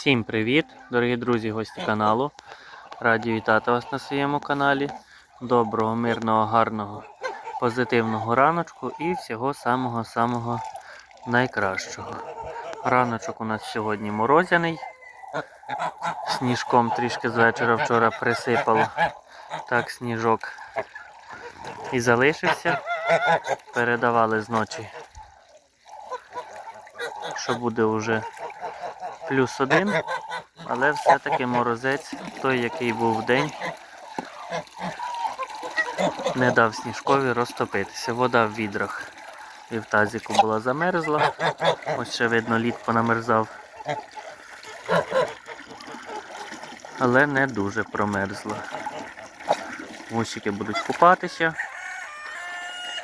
Всім привіт, дорогі друзі, гості каналу. Раді вітати вас на своєму каналі. Доброго, мирного, гарного, позитивного раночку і всього самого-самого найкращого. Раночок у нас сьогодні морозяний. Сніжком трішки з вечора вчора присипало. Так, сніжок і залишився. Передавали зночі, що буде вже плюс один, але все-таки морозець, той, який був в день, не дав сніжкові розтопитися. Вода в відрах і в тазіку була замерзла. Ось ще видно, лід понамерзав. Але не дуже промерзла. Гусики будуть купатися.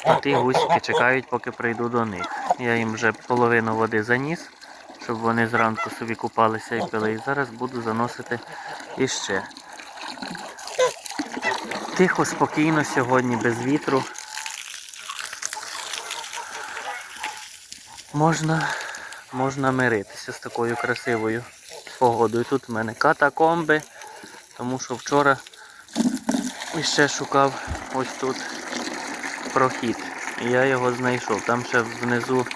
А ті гусики чекають, поки прийду до них. Я їм вже половину води заніс щоб вони зранку собі купалися і пили. І зараз буду заносити іще. Тихо, спокійно сьогодні, без вітру. Можна, можна миритися з такою красивою погодою. Тут в мене катакомби, тому що вчора іще шукав ось тут прохід. І я його знайшов. Там ще внизу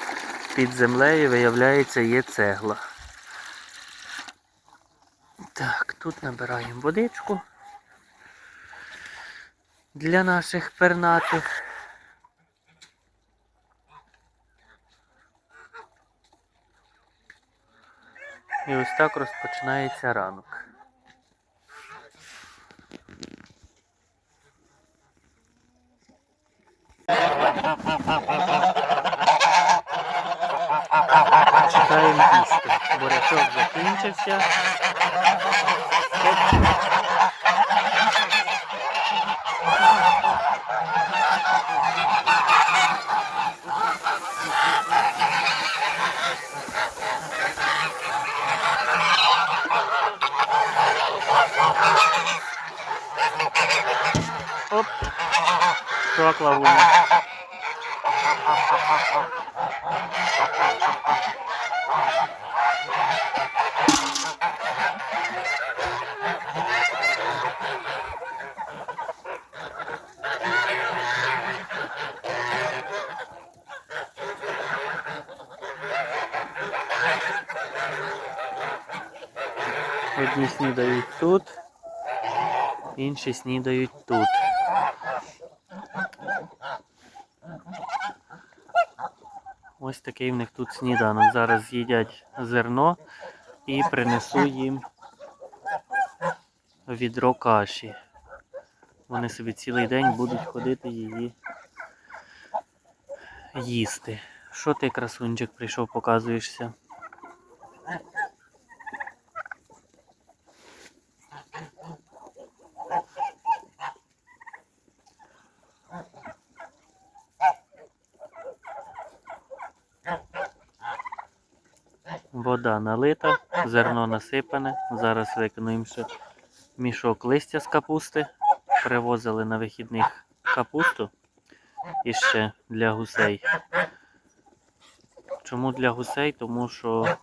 під землею, виявляється, є цегла. Так, тут набираємо водичку для наших пернатих. І ось так розпочинається ранок. Чекаємо їсти. Бурячок закінчився. Оп. Оп. Що, Клавуня? Одні снідають тут, інші снідають тут. Ось такий в них тут сніданок. Зараз з'їдять зерно і принесу їм відро каші. Вони собі цілий день будуть ходити її їсти. Що ти, красунчик, прийшов, показуєшся? Вода налита, зерно насипане. Зараз виконуємо ще мішок листя з капусти. Привозили на вихідних капусту і ще для гусей. Чому для гусей? Тому що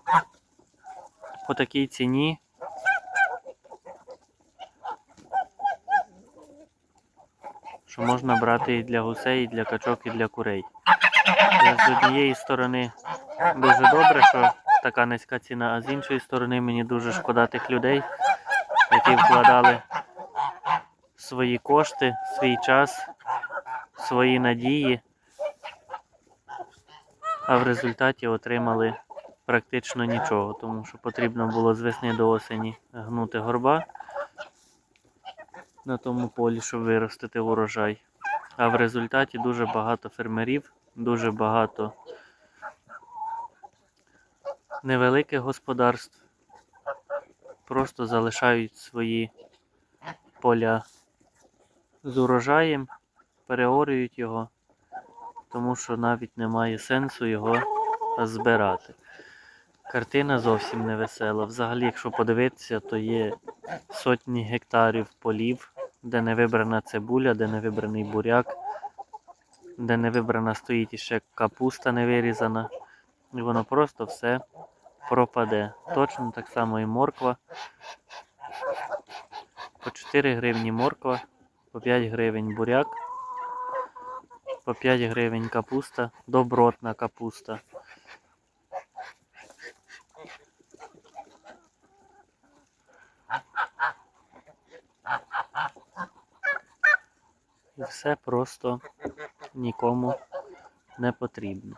по такій ціні що можна брати і для гусей, і для качок, і для курей. З однієї сторони дуже добре, що така низька ціна, а з іншої сторони мені дуже шкода тих людей, які вкладали свої кошти, свій час, свої надії, а в результаті отримали практично нічого, тому що потрібно було з весни до осені гнути горба на тому полі, щоб виростити урожай. А в результаті дуже багато фермерів, дуже багато невеликих господарств просто залишають свої поля з урожаєм, переорюють його, тому що навіть немає сенсу його збирати. Картина зовсім не весела. Взагалі, якщо подивитися, то є сотні гектарів полів, де не вибрана цибуля, де не вибраний буряк, де не вибрана стоїть іще капуста не вирізана. І воно просто все пропаде. Точно так само і морква. По 4 гривні морква, по 5 гривень буряк, по 5 гривень капуста, добротна капуста. І все просто нікому не потрібно.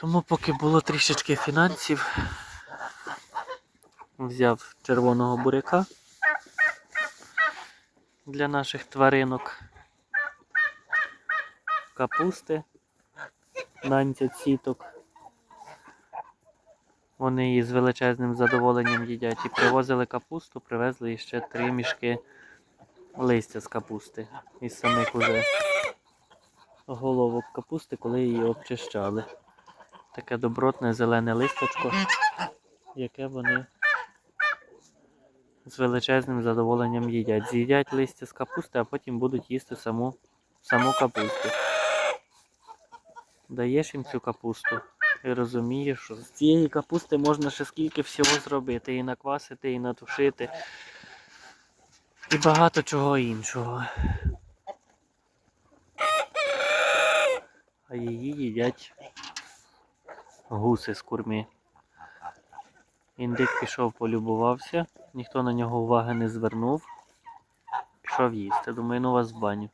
Тому поки було трішечки фінансів, взяв червоного буряка для наших тваринок, капусти, нанцять сіток. Вони її з величезним задоволенням їдять. І привозили капусту, привезли ще три мішки листя з капусти із самих уже головок капусти, коли її обчищали. Таке добротне зелене листочко, яке вони з величезним задоволенням їдять. З'їдять листя з капусти, а потім будуть їсти саму, саму капусту. Даєш їм цю капусту і розумієш, що з цієї капусти можна ще скільки всього зробити. І наквасити, і натушити. І багато чого іншого. А її їдять гуси з курми. Індик пішов, полюбувався, ніхто на нього уваги не звернув. Пішов їсти. Думаю, ну вас в баню.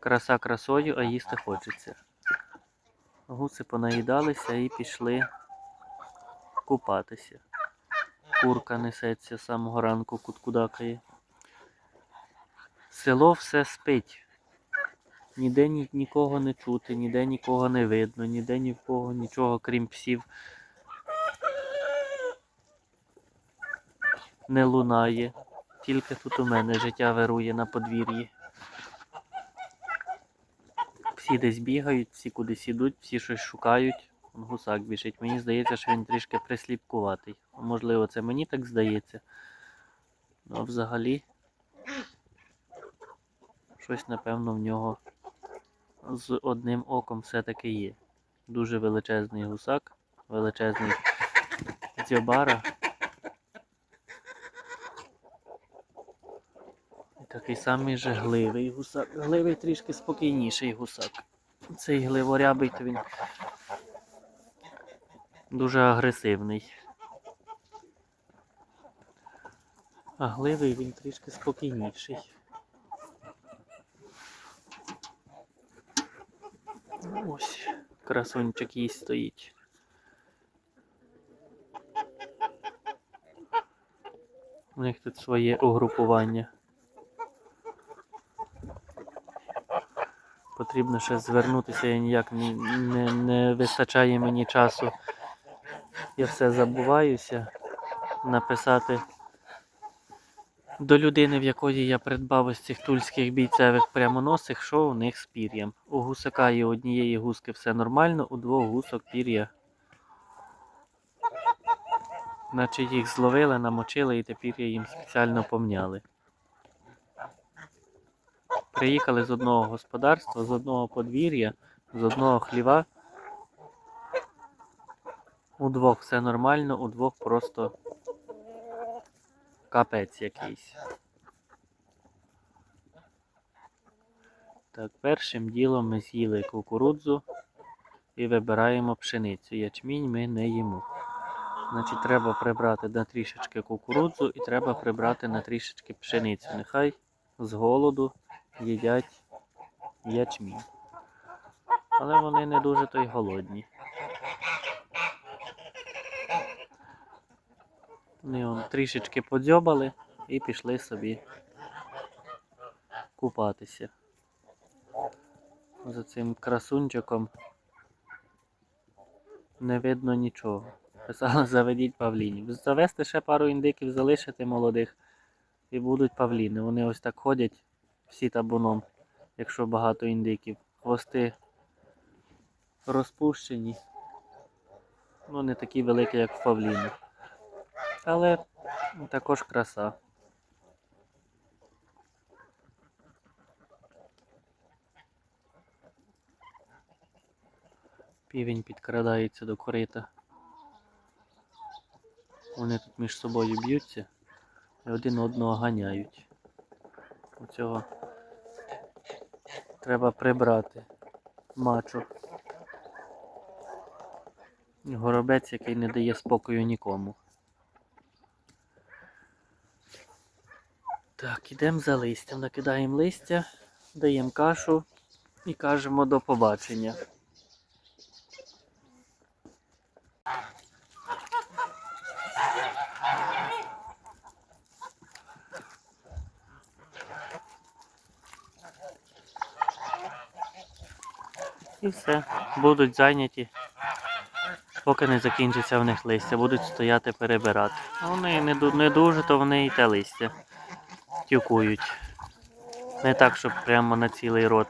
Краса красою, а їсти хочеться. Гуси понаїдалися і пішли купатися. Курка несеться з самого ранку, куткудакає. Село все спить. Ніде ні, нікого не чути, ніде нікого не видно, ніде ні в кого нічого, крім псів. Не лунає. Тільки тут у мене життя вирує на подвір'ї. Всі десь бігають, всі кудись ідуть, всі щось шукають. Гусак біжить. Мені здається, що він трішки присліпкуватий. Можливо, це мені так здається. Ну, а взагалі, щось, напевно, в нього з одним оком все-таки є. Дуже величезний гусак, величезний дзьобара. Такий самий же гусак. Гливий трішки спокійніший гусак. Цей гливорябий, то він дуже агресивний. А гливий він трішки спокійніший. Ось красунчик їсть стоїть. У них тут своє угрупування. Потрібно ще звернутися, я ніяк не, не, не вистачає мені часу. Я все забуваюся написати до людини, в якої я придбав ось цих тульських бійцевих прямоносих, що у них з пір'ям. У гусака і однієї гуски все нормально, у двох гусок пір'я. Наче їх зловили, намочили і тепер їм спеціально помняли. Приїхали з одного господарства, з одного подвір'я, з одного хліва. У двох все нормально, у двох просто капець якийсь. Так, першим ділом ми з'їли кукурудзу і вибираємо пшеницю. Ячмінь ми не їмо. Значить, треба прибрати на трішечки кукурудзу і треба прибрати на трішечки пшеницю. Нехай з голоду їдять ячмінь. Але вони не дуже то й голодні. Вони он трішечки подзьобали і пішли собі купатися. За цим красунчиком не видно нічого. Писали, заведіть павлінів. Завести ще пару індиків, залишити молодих і будуть павліни. Вони ось так ходять всі табуном, якщо багато індиків. Хвости розпущені. Ну, не такі великі, як в павліни. Але також краса. Півень підкрадається до корита. Вони тут між собою б'ються і один одного ганяють. Оцього треба прибрати мачо. Горобець, який не дає спокою нікому. Так, ідемо за листям, накидаємо листя, даємо кашу і кажемо до побачення. І все, будуть зайняті, поки не закінчиться в них листя, будуть стояти перебирати. Вони не дуже, то вони і те листя тюкують. Не так, щоб прямо на цілий рот.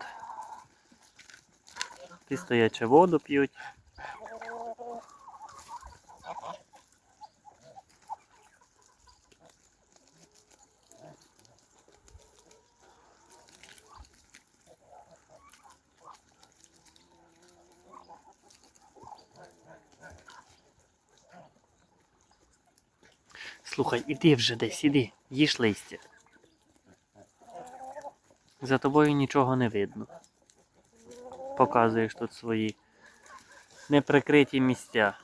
Ті стоячи воду п'ють. Слухай, іди вже десь, іди, їж листя. За тобою нічого не видно. Показуєш тут свої неприкриті місця.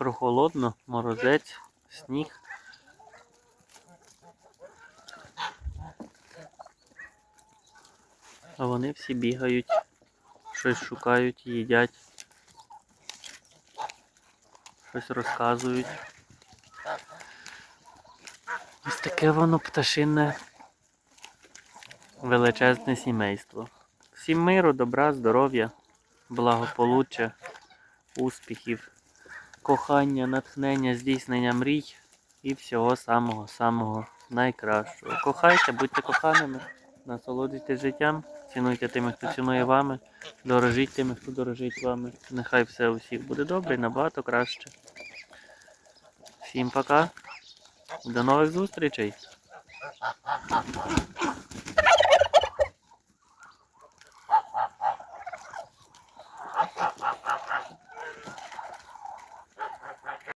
Прохолодно, морозець, сніг. А вони всі бігають, щось шукають, їдять, щось розказують. Ось таке воно пташинне величезне сімейство. Всім миру, добра, здоров'я, благополуччя, успіхів кохання, натхнення, здійснення мрій і всього самого-самого найкращого. Кохайте, будьте коханими, насолоджуйтесь життям, цінуйте тими, хто цінує вами, дорожіть тими, хто дорожить вами. Нехай все у всіх буде добре і набагато краще. Всім пока. До нових зустрічей!